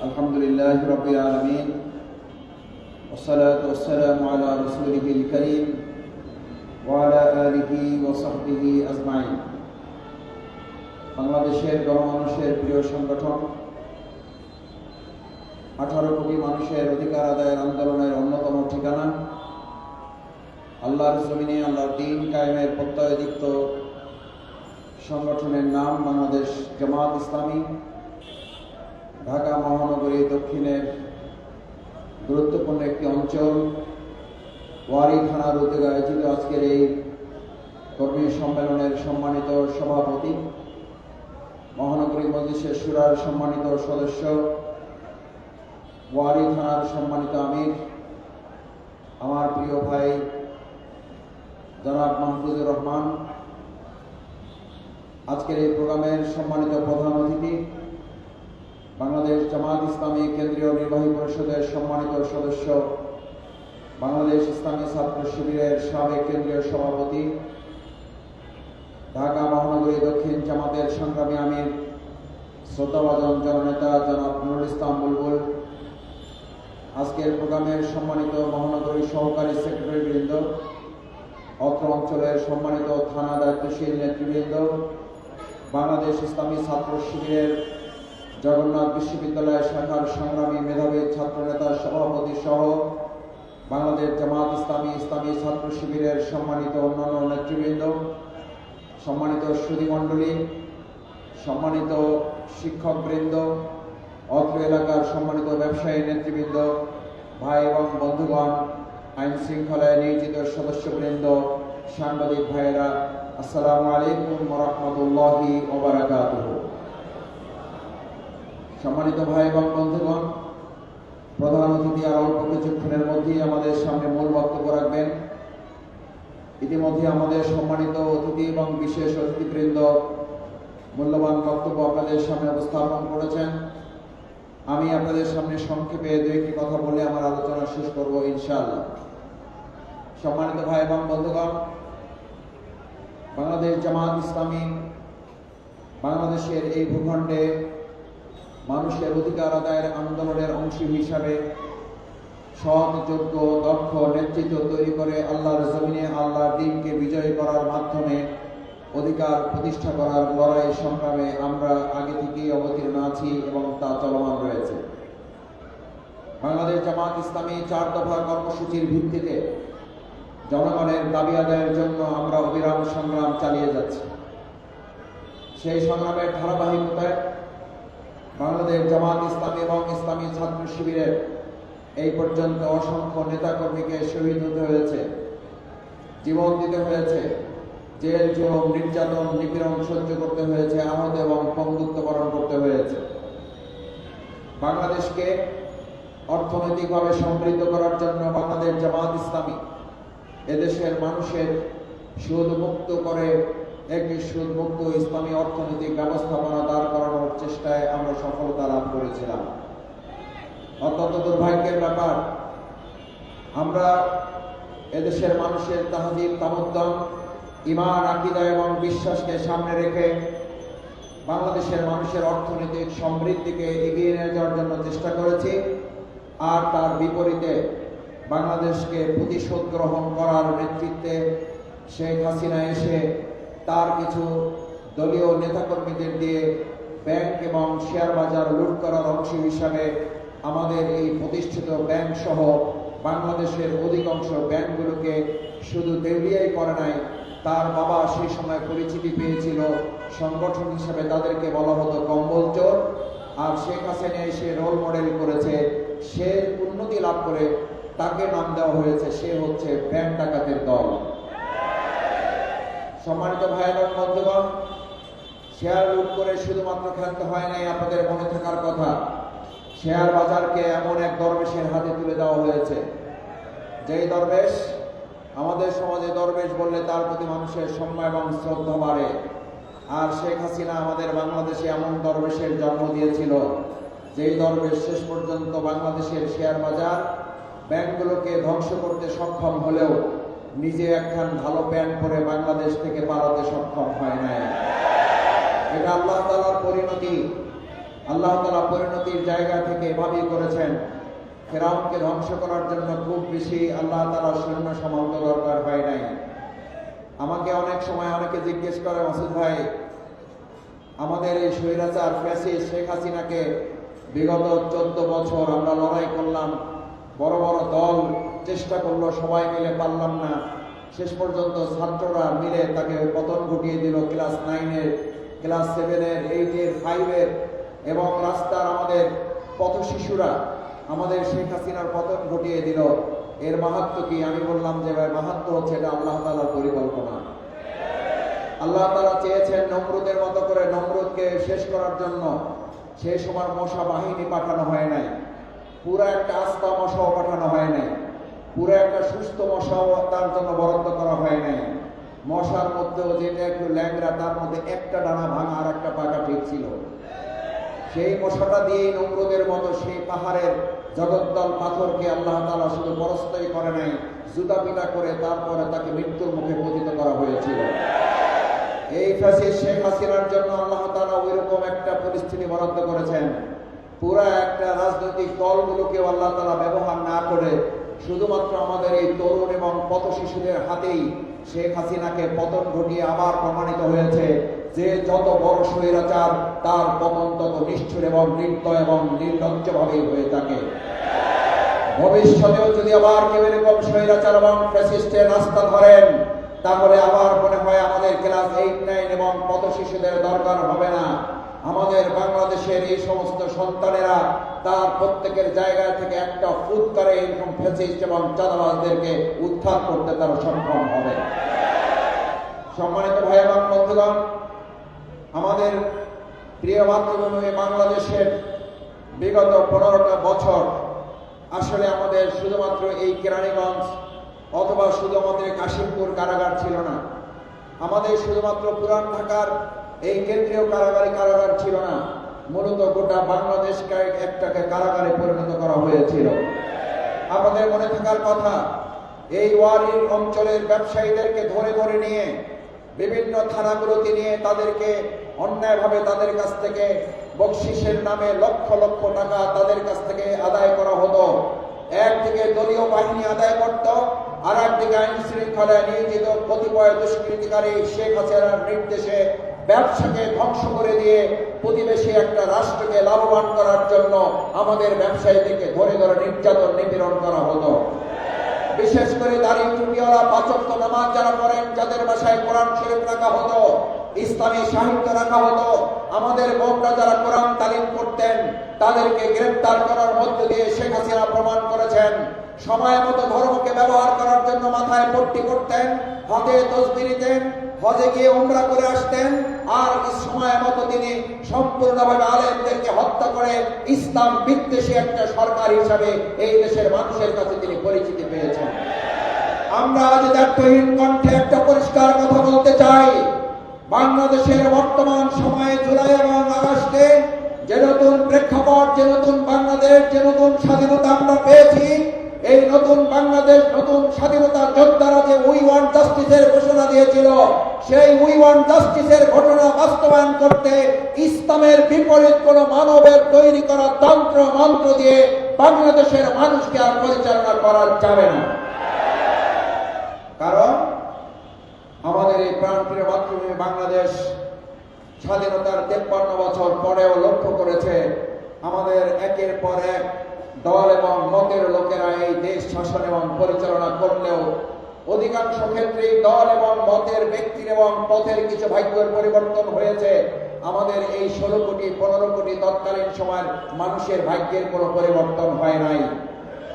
الحمد لله رب العالمين والصلاة والسلام على رسوله الكريم وعلى آله وصحبه أجمعين বাংলাদেশের গণমানুষের প্রিয় সংগঠন আঠারো কোটি মানুষের অধিকার আদায়ের আন্দোলনের অন্যতম ঠিকানা আল্লাহর জমিনে আল্লাহর দিন কায়েমের প্রত্যয়দীপ্ত সংগঠনের নাম বাংলাদেশ জামাত ইসলামী ঢাকা মহানগরী দক্ষিণের গুরুত্বপূর্ণ একটি অঞ্চল। ওয়ারি থানার উদ্যোগে আয়োজিত আজকের এই কর্মী সম্মেলনের সম্মানিত সভাপতি, মহানগরী মজলিসের সুরার সম্মানিত সদস্য, ওয়ারি থানার সম্মানিত আমির, আমার প্রিয় ভাই জনাব মাহফুজুর রহমান। আজকের এই প্রোগ্রামের সম্মানিত প্রধান অতিথি বাংলাদেশ জামাত ইসলামী কেন্দ্রীয় নির্বাহী পরিষদের সম্মানিত সদস্য, বাংলাদেশ ইসলামী ছাত্র শিবিরের সাবেক কেন্দ্রীয় সভাপতি, ঢাকা মহানগরী দক্ষিণ জামাতের সংগ্রামী আমির, শ্রদ্ধাভাজন জননেতা জনাব নুরুল ইসলাম বুলবুল। আজকের প্রোগ্রামের সম্মানিত মহানগরী সহকারী সেক্রেটারি বৃন্দ অত্র অঞ্চলের সম্মানিত থানা দায়িত্বশীল নেতৃবৃন্দ, বাংলাদেশ ইসলামী ছাত্র শিবিরের জগন্নাথ বিশ্ববিদ্যালয় শাখার সংগ্রামী মেধাবী ছাত্রনেতা সভাপতি সহ বাংলাদেশ জামাত ইসলামী ইসলামী ছাত্র শিবিরের সম্মানিত অন্যান্য নেতৃবৃন্দ, সম্মানিত সুধীমণ্ডলী, সম্মানিত শিক্ষকবৃন্দ, অত্র এলাকার সম্মানিত ব্যবসায়ী নেতৃবৃন্দ, ভাই এবং বন্ধুগণ, আইন শৃঙ্খলায় নিয়োজিত সদস্যবৃন্দ, সাংবাদিক ভাইয়েরা, আসসালামু আলাইকুম রহমতুল্লাহি ওবরাকাতুহ সম্মানিত ভাই এবং বন্ধুগণ, প্রধান অতিথি আর অল্প কিছুক্ষণের মধ্যেই আমাদের সামনে মূল বক্তব্য রাখবেন। ইতিমধ্যে আমাদের সম্মানিত অতিথি এবং বিশেষ অতিথিবৃন্দ মূল্যবান বক্তব্য আপনাদের সামনে উপস্থাপন করেছেন। আমি আপনাদের সামনে সংক্ষেপে দু একটি কথা বলে আমার আলোচনা শেষ করব, ইনশাআল্লাহ। সম্মানিত ভাই এবং বন্ধুগণ, বাংলাদেশ জামাত ইসলামী বাংলাদেশের এই ভূখণ্ডে মানুষের অধিকার আদায়ের আন্দোলনের অংশ হিসাবে সৎ, যোগ্য, দক্ষ নেতৃত্ব তৈরি করে আল্লাহর জমিনে আল্লাহর দিনকে বিজয় করার মাধ্যমে অধিকার প্রতিষ্ঠা করার লড়াই সংগ্রামে আমরা আগে থেকেই অবতীর্ণ আছি এবং তা চলমান রয়েছে। বাংলাদেশ জামাত ইসলামী চার দফা কর্মসূচির ভিত্তিতে জনগণের দাবি আদায়ের জন্য আমরা অবিরাম সংগ্রাম চালিয়ে যাচ্ছি। সেই সংগ্রামের ধারাবাহিকতায় বাংলাদেশ জামাত ইসলামী এবং ইসলামী ছাত্র শিবিরের এই পর্যন্ত অসংখ্য নেতাকর্মীকে শহীদ হতে হয়েছে, জীবন দিতে হয়েছে, জেল জুলুম নির্যাতন, নিপীড়ন সহ্য করতে হয়েছে, আহত এবং পঙ্গুত্ব বরণ করতে হয়েছে। বাংলাদেশকে অর্থনৈতিকভাবে সমৃদ্ধ করার জন্য বাংলাদেশ জামাত ইসলামী এদেশের মানুষের সুদ মুক্ত করে একটি সুদমুক্ত ইসলামী অর্থনৈতিক ব্যবস্থাপনা দাঁড় করানোর চেষ্টায় আমরা সফলতা লাভ করেছিলাম। অত্যন্ত দুর্ভাগ্যের ব্যাপার, আমরা এদেশের মানুষের তাহাজিব তামুদ্দম ইমান আকিদা এবং বিশ্বাসকে সামনে রেখে বাংলাদেশের মানুষের অর্থনৈতিক সমৃদ্ধিকে এগিয়ে নিয়ে যাওয়ার জন্য চেষ্টা করেছি আর তার বিপরীতে বাংলাদেশকে প্রতিশোধ গ্রহণ করার নেতৃত্বে শেখ হাসিনা এসে তার কিছু দলীয় নেতাকর্মীদের দিয়ে ব্যাংক এবং শেয়ার বাজার লুট করার অংশ হিসাবে আমাদের এই প্রতিষ্ঠিত ব্যাংক সহ বাংলাদেশের অধিকাংশ ব্যাংকগুলোকে শুধু দেউলিয়াই করে নাই, তার বাবা সেই সময় পরিচিতি পেয়েছিল, সংগঠন হিসেবে তাদেরকে বলা হতো কম্বল চোর, আর শেখ হাসিনা এসে রোল মডেল করেছে, সে উন্নতি লাভ করে তাকে নাম দেওয়া হয়েছে, সে হচ্ছে ব্যাংক ডাকাতের দল। সম্মানিত ভাই এবং বন্ধুগণ, শেয়ার লুট করে শুধুমাত্র ক্ষান্ত হয় নাই আপনাদের মনে থাকার কথা। শেয়ার বাজারকে এমন এক দরবেশের হাতে তুলে দেওয়া হয়েছে। যেই দরবেশ, আমাদের সমাজে দরবেশ বললে তার প্রতি মানুষের সম্মান এবং শ্রদ্ধা বাড়ে। আর শেখ হাসিনা আমাদের বাংলাদেশে এমন দরবেশের জন্ম দিয়েছিল, যেই দরবেশ শেষ পর্যন্ত বাংলাদেশের শেয়ার বাজার ব্যাংকগুলোকে ধ্বংস করতে সক্ষম হলেও নিজে একখান ভালো প্যান্ট পরে বাংলাদেশ থেকে পালাতে সক্ষম হয় নাই। এটা আল্লাহ তালার পরিণতি। আল্লাহ তালা পরিণতির জায়গা থেকে এভাবেই করেছেন। ফেরাউনকে ধ্বংস করার জন্য খুব বেশি আল্লাহ তালা সৈন্য সামন্ত দরকার হয় নাই। আমাকে অনেক সময় অনেকে জিজ্ঞেস করে, মাসুদ ভাই, আমাদের এই স্বৈরাচার ফ্যাসি শেখ হাসিনাকে বিগত চোদ্দ বছর আমরা লড়াই করলাম। বড় বড় চেষ্টা করল, সবাই মিলে পারলাম না। শেষ পর্যন্ত ছাত্ররা মিলে তাকে পতন ঘটিয়ে দিল ক্লাস নাইনের, ক্লাস সেভেনের, এইটের, ফাইভের এবং রাস্তার আমাদের পথ শিশুরা আমাদের শেখ হাসিনার পতন ঘটিয়ে দিল। এর মাহাত্ম কি? আমি বললাম যে, ভাই মাহাত্ম হচ্ছে এটা আল্লাহ তালার পরিকল্পনা। আল্লাহ তালা চেয়েছেন নমরুদের মতো করে নমরুদকে শেষ করার জন্য। সেই সময় মশা বাহিনী পাঠানো হয় নাই। পুরো একটা আস্তা মশাও পাঠানো হয় নাই। পুরো একটা সুস্থ মশাও তার জন্য বরাদ্দ করা হয় নাই। মশার মধ্যেও যেটা একটু ল্যাংরা তার মধ্যে একটা ডানা ভাঙা আর একটা পাকা ঠিক ছিল। সেই মশাটা দিয়েই নমরুদের মতো সেই পাহাড়ের জগদ্দল পাথরকে আল্লাহ তালা শুধু পরস্তই করে নাই জুতা করে তারপরে তাকে মৃত্যুর মুখে পতিত করা হয়েছিল। এই ফ্যাসি শেখ হাসিনার জন্য আল্লাহ তালা ওই রকম একটা পরিস্থিতি বরাদ্দ করেছেন। পুরা একটা রাজনৈতিক দলগুলোকে আল্লাহ তালা ব্যবহার না করে শুধুমাত্র আমাদের এই তরুণ এবং পথ শিশুদের হাতেই শেখ হাসিনাকে পতন ঘটিয়ে আবার প্রমাণিত হয়েছে যে যত বড় স্বৈরাচার, তার পতন তত নিষ্ঠুর এবং নির্দয় এবং নির্লজ্জভাবেই হয়ে থাকে। ভবিষ্যতেও যদি আবার কেউ এরকম স্বৈরাচার এবং ফ্যাসিস্টের রাস্তা ধরেন, তাহলে আবার মনে হয় আমাদের ক্লাস এইট, নাইন এবং পথ শিশুদের দরকার হবে না। আমাদের বাংলাদেশের এই সমস্ত সন্তানেরা তার প্রত্যেকের জায়গা থেকে একটা ফুৎকারে এরকম ফ্যাসিস্ট এবং চাঁদাবাজদেরকে উদ্ধার করতে তারা সক্ষম হবে। সম্মানিত ভাই এবং বন্ধুগণ, আমাদের প্রিয় মাতৃভূমি বাংলাদেশের বিগত পনেরোটা বছর আসলে আমাদের শুধুমাত্র এই কেরানীগঞ্জ অথবা শুধু আমাদের কাশিমপুর কারাগার ছিল না। আমাদের শুধুমাত্র পুরান ঢাকার এই কেন্দ্রীয় কারাগারে কারাগার ছিল না। মূলত গোটা বাংলাদেশকে একটাকে কারাগারে পরিণত করা হয়েছিল। আমাদের মনে থাকার কথা, এই ওয়ারির অঞ্চলের ব্যবসায়ীদেরকে ধরে ধরে নিয়ে, বিভিন্ন থানাগুলোতে নিয়ে তাদেরকে অন্যায়ভাবে তাদের কাছ থেকে বকশিসের নামে লক্ষ লক্ষ টাকা তাদের কাছ থেকে আদায় করা হতো। একদিকে দলীয় বাহিনী আদায় করত আর একদিকে আইন শৃঙ্খলায় নিয়োজিত কতিপয় দুষ্কৃতিকারী শেখ হাসিনার নির্দেশে ব্যবসাকে ধ্বংস করে দিয়ে প্রতিবেশী একটা রাষ্ট্রকে লাভবান করার জন্য আমাদের ব্যবসায়ীদেরকে ধরে ধরে নির্যাতন, নিপীড়ন করা হতো। বিশেষ করে দাঁড়িয়ে টুপিওয়ালা পাচক নামাজ যারা পড়েন, যাদের বাসায় কোরআন শরীফ রাখা হতো, ইসলামী সাহিত্য রাখা হতো, আমাদের বোনরা যারা কোরআন তালিম করতেন, তাদেরকে গ্রেপ্তার করার মধ্য দিয়ে শেখ হাসিনা প্রমাণ করেছেন। সময় মতো ধর্মকে ব্যবহার করার জন্য মাথায় পট্টি করতেন, হাতে তসবি নিতেন হজে গিয়ে উমরা করে আসতেন, আর সময় মতো তিনি সম্পূর্ণভাবে আলেমদেরকে হত্যা করে ইসলাম বিদ্বেষী একটা সরকার হিসাবে এই দেশের মানুষের কাছে তিনি পরিচিতি পেয়েছেন। আমরা আজ দায়িত্বহীন কণ্ঠে একটা পরিষ্কার কথা বলতে চাই। বাংলাদেশের বর্তমান সময়ে জুলাই এবং আগস্টে যে নতুন প্রেক্ষাপট, যে নতুন বাংলাদেশ, যে নতুন স্বাধীনতা আমরা পেয়েছি, এই নতুন বাংলাদেশ, নতুন স্বাধীনতার যোদ্ধারা যে উই জাস্টিসের ঘোষণা দিয়েছিল। সেই উই জাস্টিসের ঘটনা বাস্তবায়ন করতে ইসলামের বিপরীত কোন মানবের তৈরি করা তন্ত্র, মন্ত্র দিয়ে বাংলাদেশের মানুষকে আর পরিচালনা করা যাবে না। কারণ আমাদের এই প্রাণপ্রিয় মাতৃভূমি বাংলাদেশ স্বাধীনতার তেপ্পান্ন বছর পরেও লক্ষ্য করেছে আমাদের একের পর এক দল এবং মতের লোকেরা এই দেশ শাসন এবং পরিচালনা করলেও অধিকাংশ ক্ষেত্রেই দল এবং মতের ব্যক্তির এবং পথের কিছু ভাগ্যের পরিবর্তন হয়েছে। আমাদের এই ষোলো কোটি, পনেরো কোটি তৎকালীন সময়ের মানুষের ভাগ্যের কোনো পরিবর্তন হয় নাই।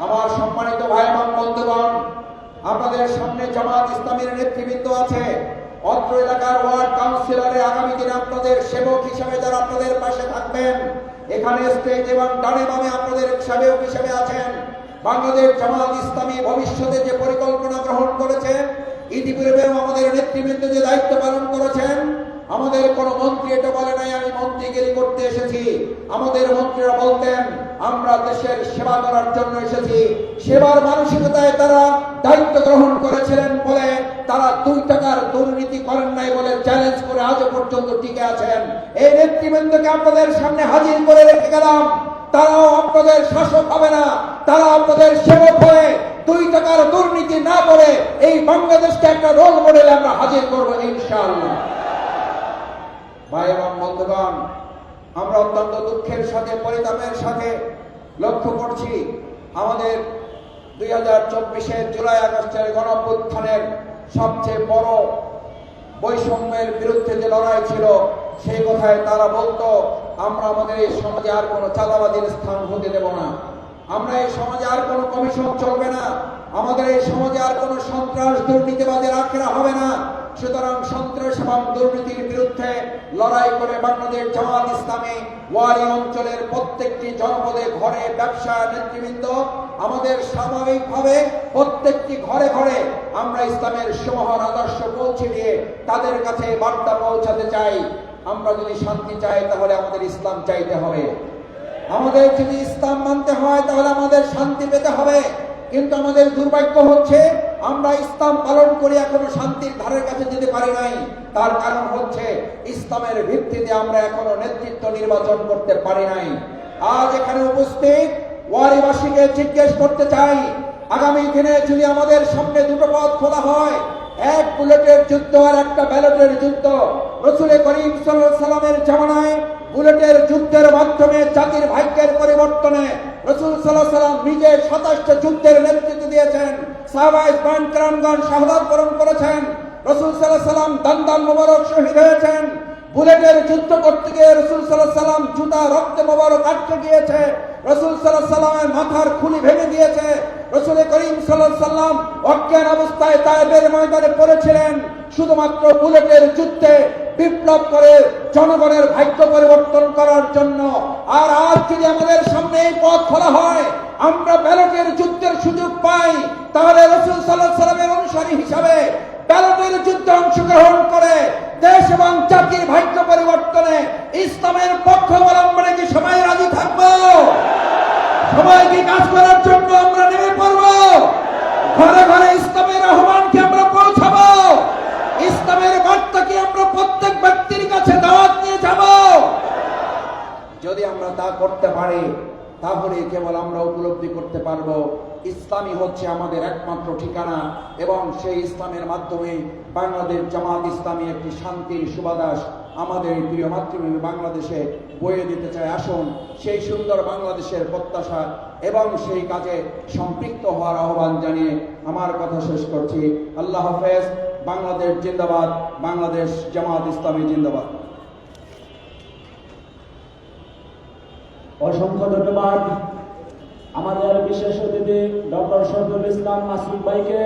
আমার সম্মানিত ভাই এবং বন্ধুগণ, আপনাদের সামনে জামাত ইসলামের নেতৃবৃন্দ আছে। অত্র এলাকার ওয়ার্ড কাউন্সিলরে আগামী দিনে আপনাদের সেবক হিসাবে যারা আপনাদের পাশে থাকবেন, এখানে স্টেজ এবং ডানে বামে আপনাদের সেবক হিসেবে আছেন। বাংলাদেশ জামাত ইসলামী ভবিষ্যতে যে পরিকল্পনা গ্রহণ করেছেন ইতিপূর্বেও আমাদের নেতৃবৃন্দ যে দায়িত্ব পালন করেছেন, আমাদের কোন মন্ত্রী এটা বলে নাই, আমি মন্ত্রীগিরি করতে এসেছি। আমাদের মন্ত্রীরা বলতেন, আমরা দেশের সেবা করার জন্য এসেছি। সেবার মানসিকতায় তারা দায়িত্ব গ্রহণ করেছিলেন বলে তারা দুই টাকার দুর্নীতি করেন নাই বলে চ্যালেঞ্জ করে আজও পর্যন্ত টিকে আছেন। এই নেতৃবৃন্দকে আপনাদের সামনে হাজির করে রেখে গেলাম। তারাও আপনাদের শাসক হবে না। তারা আপনাদের সেবক হয়ে দুই টাকার দুর্নীতি না করে এই বাংলাদেশকে একটা রোল মডেল আমরা হাজির করব ইনশাআল্লাহ। ভাই এবং বন্ধুগণ, আমরা অত্যন্ত দুঃখের সাথে, পরিতাপের সাথে লক্ষ্য করছি, আমাদের দুই হাজার চব্বিশের জুলাই আগস্টের গণঅভ্যুত্থানের সবচেয়ে বড় বৈষম্যের বিরুদ্ধে যে লড়াই ছিল, সেই কথায় তারা বলতো আমরা আমাদের এই সমাজে আর কোনো চালাবাদীর স্থান হতে দেব না। আমরা এই সমাজে আর কোনো কমিশন চলবে না। আমাদের এই সমাজে আর কোনো সন্ত্রাস দুর্নীতিবাদের আখড়া হবে না। সুতরাং সন্ত্রাস এবং দুর্নীতির বিরুদ্ধে লড়াই করে বাংলাদেশ জামাত ইসলামী ওয়ারি অঞ্চলের প্রত্যেকটি জনপদে ঘরে ব্যবসা নেতৃবৃন্দ আমাদের স্বাভাবিকভাবে প্রত্যেকটি ঘরে ঘরে আমরা ইসলামের সুমহান আদর্শ পৌঁছে দিয়ে তাদের কাছে বার্তা পৌঁছাতে চাই। আমরা যদি শান্তি চাই, তাহলে আমাদের ইসলাম চাইতে হবে। আমাদের যদি ইসলাম মানতে হয়, তাহলে আমাদের শান্তি পেতে হবে। কিন্তু আমাদের দুর্ভাগ্য হচ্ছে, আমরা ইসলাম পালন করে এখনও শান্তির ধারের কাছে যেতে পারি নাই। তার কারণ হচ্ছে, ইসলামের ভিত্তিতে আমরা এখনও নেতৃত্ব নির্বাচন করতে পারি নাই। আজ এখানে উপস্থিত ওয়ারিবাসীকে জিজ্ঞেস করতে চাই, আগামী দিনে যদি আমাদের সামনে দুটো পথ খোলা হয় এক বুলেটের যুদ্ধ আর একটা ব্যালটের যুদ্ধ। রসুল করিম সাল্লামের জামানায় বুলেটের যুদ্ধের মাধ্যমে জাতির ভাগ্যের পরিবর্তনে রসুল সাল্লাহ সাল্লাম নিজে সাতাশটা যুদ্ধের নেতৃত্ব দিয়েছেন। সাহবাইজ বান কেরামগণ শাহাদাত বরণ করেছেন। রসুল সাল্লাহ সাল্লাম দান দান মোবারক শহীদ হয়েছেন। বুলেটের যুদ্ধ করতে গিয়ে রসুল সাল্লাহ সাল্লাম জুতা রক্তে মোবারক আটকে গিয়েছে। রসুল সাল্লাহ সাল্লামের মাথার খুলি ভেঙে দিয়েছে। রসুল করিম সাল্লাহ সাল্লাম অজ্ঞান অবস্থায় তাইবের ময়দানে পড়েছিলেন। শুধুমাত্র বুলেটের যুদ্ধে বিপ্লব করে জনগণের ভাগ্য পরিবর্তন করার জন্য। আর আজ যদি আমাদের সামনে এই পথ খোলা হয়, আমরা ব্যালটের যুদ্ধের সুযোগ পাই, তাহলে রসুল সাল্লাহ সাল্লামের অনুসারী হিসাবে ব্যালটের যুদ্ধে অংশগ্রহণ করে দেশ এবং জাতির ভাগ্য পরিবর্তনে ইসলামের পক্ষ অবলম্বনে কি সবাই রাজি থাকব? সবাই কি কাজ করার জন্য আমরা নেমে পড়ব। ঘরে ঘরে ইসলামের আহ্বানকে আমরা পৌঁছাবো। ইসলামের বার্তাকে আমরা প্রত্যেক ব্যক্তির কাছে দাওয়াত নিয়ে যাব। যদি আমরা তা করতে পারি, তাহলে কেবল আমরা উপলব্ধি করতে পারব। ইসলামই হচ্ছে আমাদের একমাত্র ঠিকানা এবং সেই ইসলামের মাধ্যমে বাংলাদেশ জামাত ইসলামী একটি শান্তির সুবাদাস আমাদের প্রিয় মাতৃভূমি বাংলাদেশে বয়ে দিতে চায়। আসুন, সেই সুন্দর বাংলাদেশের প্রত্যাশা এবং সেই কাজে সম্পৃক্ত হওয়ার আহ্বান জানিয়ে আমার কথা শেষ করছি। আল্লাহ হাফেজ, বাংলাদেশ জিন্দাবাদ, বাংলাদেশ জামাত ইসলামী জিন্দাবাদ। অসংখ্য ধন্যবাদ। আমাদের বিশেষ অতিথি ডক্টর শহীদুল ইসলাম মাসুদ ভাইকে